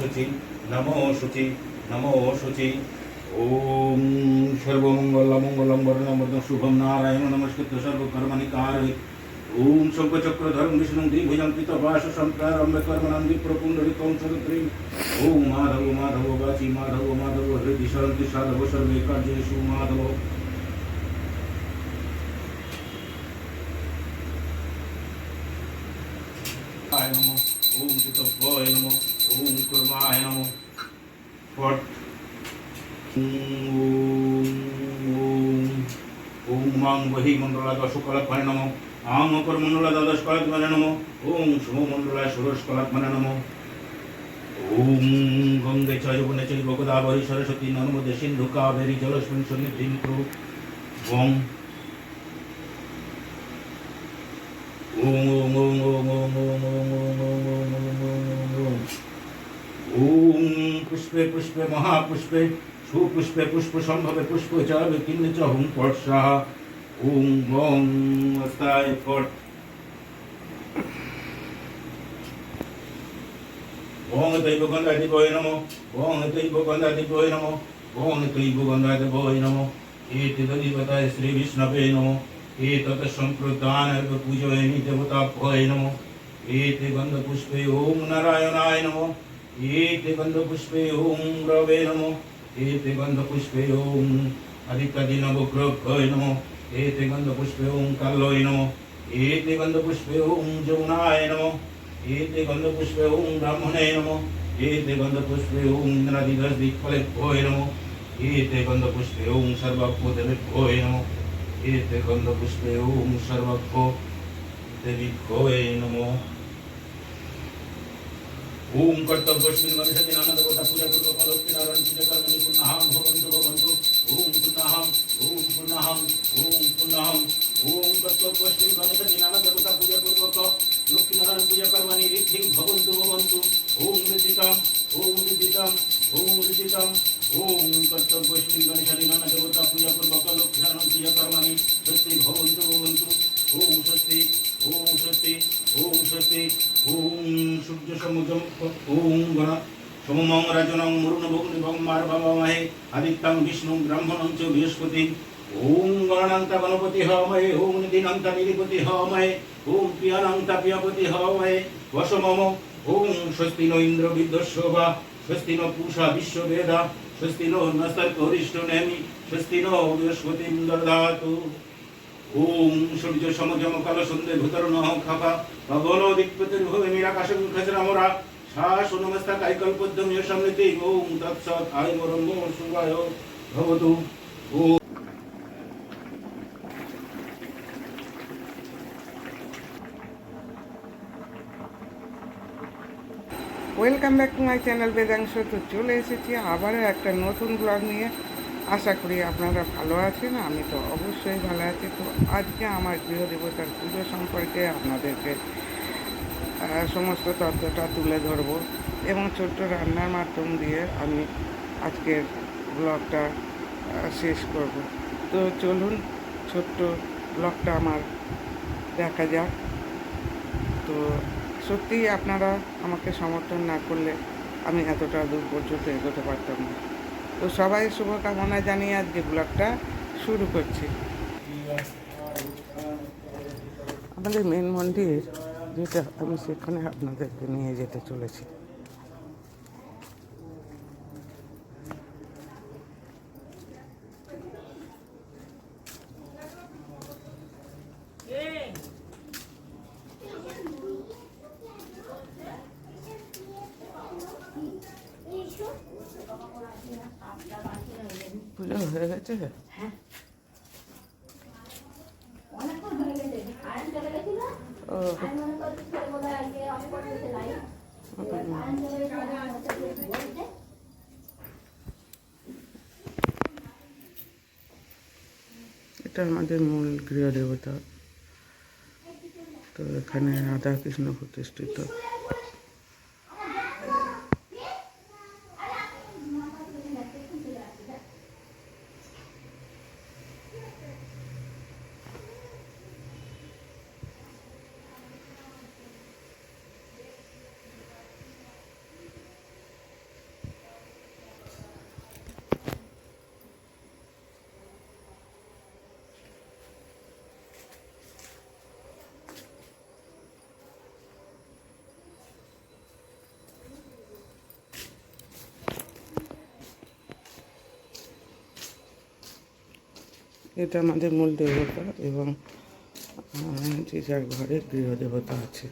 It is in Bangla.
শুচি, নমো শুচি নমো শুচি। ওম সর্বমঙ্গল মঙ্গলম বরণম শুভম নারায়ণ, নমস্কৃত সর্বকর্মণি কারয়ে ওম শঙ্কচক্র ধর্ম বিষ্ণু দ্বিভুজং পিতবাস সম্প্রারম্ভ কর্মণাম বিপ্রপুণ্ডরিকং সরত্রী ওম মাধব মাধব, বাচি মাধব মাধব, হৃদি সরন্তি সাধব, সর্বে কার্যেষু মাধব कुर्माय नमो फट् ॐ माँ वहि मण्डलादशकलत्मने नमो। आं अपर्मण्डलादशकलत्मने नमो। ॐ शुभमण्डलाय षोडशकलत्मने नमो। ॐ गङ्गे च यमुने चैव गोदावरी सरस्वती नर्मदे सिन्धु कावेरी जलस्मिन् सन्निधिं कुरु। ॐ ॐ ॐ ॐ ॐ ॐ ॐ पुष्पे पुष्पे, महापुष्पे, सुपुष्पे पुष्पसम्भवे पुष्पचारे किन्नचहं पट्साः ॐ ॐ अस्ताय फट् ओं दैवगन्धाधिपोय नमो। ओं दैवगन्धाधिपोय नमो। ओं दैवगन्धाधिपोय नमो। एतदधिपताय श्रीविष्णवे नमो। एतत् सम्प्रदानर्गपूजयनि देवताभ्योय नमो। एते गन्धपुष्पे ॐ नारायणाय नमो। एते गन्धपुष्पे ॐ रवे नमो एते गन्धपुष्पे ॐ अधिकादि नवग्रभय नमो एते गन्धपुष्पे ॐ कालोय नमो एते गन्धपुष्पे ॐ जमुनाय नमो एते गन्धपुष्पे ॐ ब्राह्मणे नमो एते गन्धपुष्पे ॐ इन्द्रादिदशदिक्फलेभ्योय नमो एते गन्धपुष्पे ॐ सर्वभ्योदेवेभ्योय नमो एते गन्धपुष्पे ॐ सर्वभ्यो देविभ्योय नमो ओम कर्तव्य गणेश दिनानंद पूजा पूर्वक लक्ष्मी नारायण पूजा कर्मणि पुनः भवन्तु भवन्तु। ओम पुनः ओम पुनः ओम पुनः ओम कर्तव्यश्विन गणेश दिनानंद पूजा पूर्वक लक्ष्मी नारायण पूजा कर्मणि रिद्धिं भवन्तु भवन्तु। ओम निदितम ओम निदितम ओम निदितम ओम कर्तव्यश्विन गणेश दिनानंद गोता पूजा पूर्वक लक्ष्मी नारायण पूजा कर्मणि स्वस्ति भवन्तु भवन्तु। ओम स्वस्ति। ওম স্বস্তি ওম স্বস্তি ওম সূর্য সমুজম ওম গণ সমমং রাজনং মরুণ ভগ্নিভং মার ভাবামহে আদিত্যং বিষ্ণু ব্রাহ্মণং চ বৃহস্পতি ওম গণান্তা গণপতি হময়ে ওম নিধিনান্তা নিধিপতি হময়ে ওম প্রিয়ানান্তা প্রিয়পতি হময়ে বসমম ওম স্বস্তি ন ইন্দ্র বিদ্যস্বা স্বস্তি ন পূষা বিশ্ববেদা স্বস্তি নো নস্তর করিষ্ঠ নেমি স্বস্তি নো বৃহস্পতি দদাতু ওম সূর্য সমজম কাল সন্ধে ভূতর নহ খাপা। ভগল দিকপতির ভূমি কাইকল্পদ্যমীয় সমৃতি ওম শুভায় ভবতু। ওম welcome back to my channel Vedansh তো চলে এসেছি আবারও একটা নতুন ব্লগ নিয়ে। আশা করি আপনারা ভালো আছেন, আমি তো অবশ্যই ভালো আছি। তো আজকে আমার গৃহদেবতার পুজো সম্পর্কে আপনাদেরকে সমস্ত তত্ত্বটা তুলে ধরবো এবং ছোট্ট রান্নার মাধ্যম দিয়ে আমি আজকের ব্লগটা শেষ করব। তো চলুন, ছোট্ট ব্লগটা আমার দেখা যাক। তো সত্যিই আপনারা আমাকে সমর্থন না করলে আমি এতটা দূর পর্যন্ত এগোতে পারতাম না। তো সবাই শুভকামনা জানিয়ে আজকে ব্লগটা শুরু করছি। আমাদের মেন মন্দির যেটা, আমি সেখানে আপনাদেরকে নিয়ে যেতে চলেছি পুজো হয়ে গেছে অনেকক্ষণ হয়ে গেছে কারেন্ট চলে গেছিল ও আমি মনে করছি ছেলে বোধহয় আজকে অফ করে দিয়েছে লাইট কারেন্ট চলে গেছে। আমার হচ্ছে যে বলছে। এটা আমাদের মূল গৃহদেবতা তো এখানে রাধা কৃষ্ণ প্রতিষ্ঠিত। এটা আমাদের মূল দেবতা এবং যে যার ঘরে গৃহ দেবতা আছে।